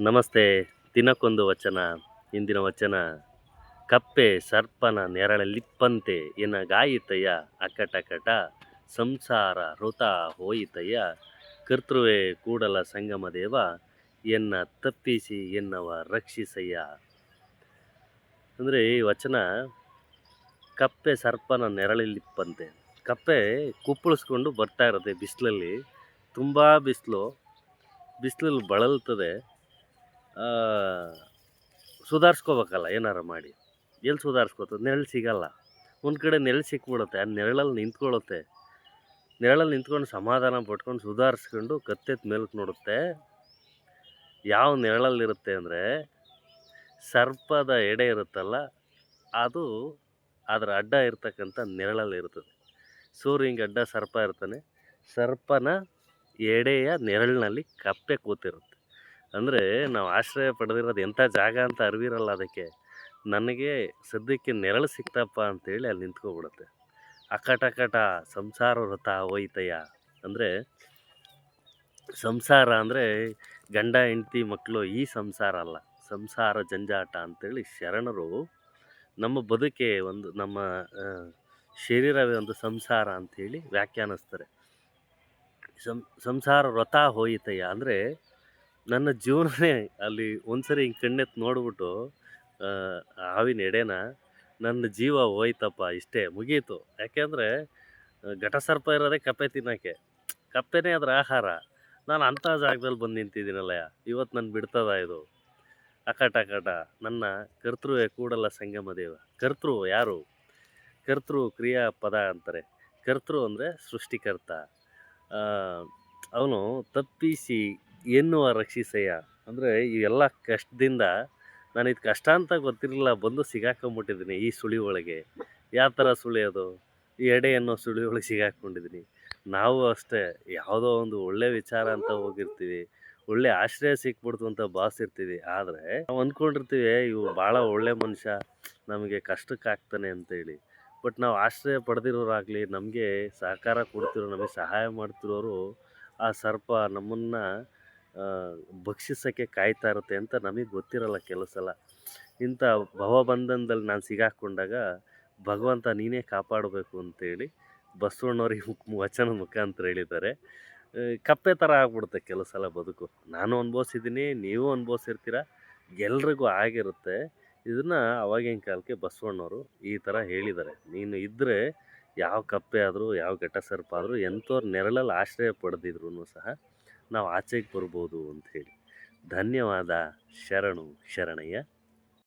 ನಮಸ್ತೆ. ದಿನಕ್ಕೊಂದು ವಚನ, ಇಂದಿನ ವಚನ. ಕಪ್ಪೆ ಸರ್ಪನ ನೆರಳಲಿಪ್ಪಂತೆ ಎನಗಾಯಿತಯ್ಯ ಅಕಟಕಟ. ಸಂಸಾರ ಋತ ಹೋಯಿತಯ್ಯ ಕರ್ತೃವೆ ಕೂಡಲ ಸಂಗಮ ದೇವ, ಎನ್ನ ತಪ್ಪಿಸಿ ಎನ್ನವ ರಕ್ಷಿಸಯ್ಯ. ಅಂದರೆ ಈ ವಚನ, ಕಪ್ಪೆ ಸರ್ಪನ ನೆರಳಲಿಪ್ಪಂತೆ ಕಪ್ಪೆ ಕುಪ್ಪಳಿಸ್ಕೊಂಡು ಬರ್ತಾ ಇರುತ್ತೆ ಬಿಸಿಲಲ್ಲಿ. ತುಂಬ ಬಿಸಿಲು. ಬಿಸಿಲಲ್ಲಿ ಬಳಲ್ತದೆ. ಸುಧಾರಿಸ್ಕೋಬೇಕಲ್ಲ, ಏನಾರು ಮಾಡಿ. ಎಲ್ಲಿ ಸುಧಾರಿಸ್ಕೋತದೆ? ನೆರಳು ಸಿಗಲ್ಲ. ಒಂದು ಕಡೆ ನೆರಳು ಸಿಕ್ಬಿಡುತ್ತೆ, ಆ ನೆರಳಲ್ಲಿ ನಿಂತ್ಕೊಳ್ಳುತ್ತೆ ನೆರಳಲ್ಲಿ ನಿಂತ್ಕೊಂಡು ಸಮಾಧಾನ ಪಟ್ಕೊಂಡು ಸುಧಾರಿಸ್ಕೊಂಡು ಕತ್ತೆತ್ ಮೇಲಕ್ಕೆ ನೋಡುತ್ತೆ. ಯಾವ ನೆರಳಲ್ಲಿರುತ್ತೆ ಅಂದರೆ, ಸರ್ಪದ ಎಡೆ ಇರುತ್ತಲ್ಲ, ಅದು ಅದರ ಅಡ್ಡ ಇರ್ತಕ್ಕಂಥ ನೆರಳಲ್ಲಿ ಇರ್ತದೆ. ಸೂರ್ಯ ಹಿಂಗೆ ಅಡ್ಡ ಸರ್ಪ ಇರ್ತಾನೆ. ಸರ್ಪನ ಎಡೆಯ ನೆರಳಿನಲ್ಲಿ ಕಪ್ಪೆ ಕೂತಿರುತ್ತೆ. ಅಂದರೆ ನಾವು ಆಶ್ರಯ ಪಡೆದಿರೋದು ಎಂಥ ಜಾಗ ಅಂತ ಅರಿವಿರಲ್ಲ ಅದಕ್ಕೆ. ನನಗೆ ಸದ್ಯಕ್ಕೆ ನೆರಳು ಸಿಕ್ತಪ್ಪ ಅಂತೇಳಿ ಅಲ್ಲಿ ನಿಂತ್ಕೊಬಿಡುತ್ತೆ. ಅಕಟಕಟ ಸಂಸಾರ ವ್ರತ ಹೋಯ್ತಯ್ಯ. ಅಂದರೆ ಸಂಸಾರ ಅಂದರೆ ಗಂಡ, ಹೆಂಡತಿ ಮಕ್ಕಳು ಈ ಸಂಸಾರ ಅಲ್ಲ. ಸಂಸಾರ ಜಂಜಾಟ ಅಂತೇಳಿ ಶರಣರು ನಮ್ಮ ಬದುಕೆ ಒಂದು ನಮ್ಮ ಶರೀರವೇ ಒಂದು ಸಂಸಾರ ಅಂಥೇಳಿ ವ್ಯಾಖ್ಯಾನಿಸ್ತಾರೆ. ಸಂ, ಸಂಸಾರ ವ್ರತ ಹೋಯಿತಯ್ಯ ಅಂದರೆ ನನ್ನ ಜೀವನನೇ ಅಲ್ಲಿ ಒಂದ್ಸರಿ ಹಿಂಗೆ ಕಣ್ಣೆತ್ತು ನೋಡ್ಬಿಟ್ಟು ಹಾವಿನ ಎಡೆನ ನನ್ನ ಜೀವ ಹೋಯ್ತಪ್ಪ ಇಷ್ಟೇ ಮುಗೀತು. ಯಾಕೆಂದರೆ ಘಟಸರ್ಪ ಇರೋದೇ ಕಪ್ಪೆ ತಿನ್ನೋಕ್ಕೆ. ಕಪ್ಪೆನೇ ಅದರ ಆಹಾರ. ನಾನು ಅಂಥ ಜಾಗದಲ್ಲಿ ಬಂದು ನಿಂತಿದ್ದೀನಲ್ಲ ಇವತ್ತು ನನ್ನ ಬಿಡ್ತದ ಇದು. ಅಕಟ ಅಕಟ ನನ್ನ ಕರ್ತೃವೇ ಕೂಡಲ ಸಂಗಮ ದೇವ. ಕರ್ತೃ ಯಾರು? ಕರ್ತೃ ಕ್ರಿಯಾ ಪದ ಅಂತಾರೆ. ಕರ್ತೃ ಅಂದರೆ ಸೃಷ್ಟಿಕರ್ತ. ಅವನು ತಪ್ಪಿಸಿ ಎನ್ನುವ ರಕ್ಷಿಸಯ್ಯ. ಅಂದರೆ ಇವೆಲ್ಲ ಕಷ್ಟದಿಂದ ನಾನು ಇದು ಕಷ್ಟ ಅಂತ ಗೊತ್ತಿರಲಿಲ್ಲ, ಬಂದು ಸಿಗಾಕೊಂಬಿಟ್ಟಿದ್ದೀನಿ ಈ ಸುಳಿ ಒಳಗೆ. ಯಾವ ಥರ ಸುಳಿ ಅದು? ಈ ಎಡೆ ಅನ್ನೋ ಸುಳಿ ಒಳಗೆ ಸಿಗಾಕೊಂಡಿದ್ದೀನಿ. ನಾವು ಅಷ್ಟೇ, ಯಾವುದೋ ಒಂದು ಒಳ್ಳೆ ವಿಚಾರ ಅಂತ ಹೋಗಿರ್ತೀವಿ, ಒಳ್ಳೆ ಆಶ್ರಯ ಸಿಕ್ಬಿಡ್ತು ಅಂತ ಭಾವಿಸಿರ್ತೀವಿ ಆದರೆ ನಾವು ಅಂದ್ಕೊಂಡಿರ್ತೀವಿ, ಇವು ಭಾಳ ಒಳ್ಳೆ ಮನುಷ್ಯ, ನಮಗೆ ಕಷ್ಟಕ್ಕೆ ಆಗ್ತಾನೆ ಅಂತೇಳಿ ಬಟ್ ನಾವು ಆಶ್ರಯ ಪಡೆದಿರೋರಾಗಲಿ, ನಮಗೆ ಸಹಕಾರ ಕೊಡ್ತಿರೋ, ನಮಗೆ ಸಹಾಯ ಮಾಡ್ತಿರೋರು ಆ ಸರ್ಪ ನಮ್ಮನ್ನು ಭಕ್ಷಿಸೋಕ್ಕೆ ಕಾಯ್ತಾ ಇರುತ್ತೆ ಅಂತ ನಮಗೆ ಗೊತ್ತಿರಲ್ಲ ಕೆಲವು ಸಲ ಇಂಥ ಭವಬಂಧನದಲ್ಲಿ ನಾನು ಸಿಗಾಕೊಂಡಾಗ ಭಗವಂತ ನೀನೇ ಕಾಪಾಡಬೇಕು ಅಂತೇಳಿ ಬಸವಣ್ಣವ್ರಿಗೆ ವಚನ ಮುಖಾಂತರ ಹೇಳಿದ್ದಾರೆ. ಕಪ್ಪೆ ಥರ ಆಗ್ಬಿಡುತ್ತೆ ಕೆಲವು ಸಲ ಬದುಕು. ನಾನು ಅನುಭವಿಸಿದ್ದೀನಿ, ನೀವು ಅನುಭವಿಸಿರ್ತೀರ, ಎಲ್ರಿಗೂ ಆಗಿರುತ್ತೆ. ಇದನ್ನು ಅವಾಗಿನ ಕಾಲಕ್ಕೆ ಬಸವಣ್ಣವರು ಈ ಥರ ಹೇಳಿದ್ದಾರೆ. ನೀನು ಇದ್ದರೆ ಯಾವ ಕಪ್ಪೆ ಆದರೂ, ಯಾವ ಘಟ ಸರ್ಪ ಆದರೂ ಎಂಥವ್ರ ನೆರಳಲ್ಲಿ ಆಶ್ರಯ ಪಡೆದಿದ್ರು ಸಹ ನಾವು ಆಚೆಗೆ ಬರ್ಬೋದು ಹೇಳಿ. ಧನ್ಯವಾದ. ಶರಣು ಶರಣಯ್ಯ.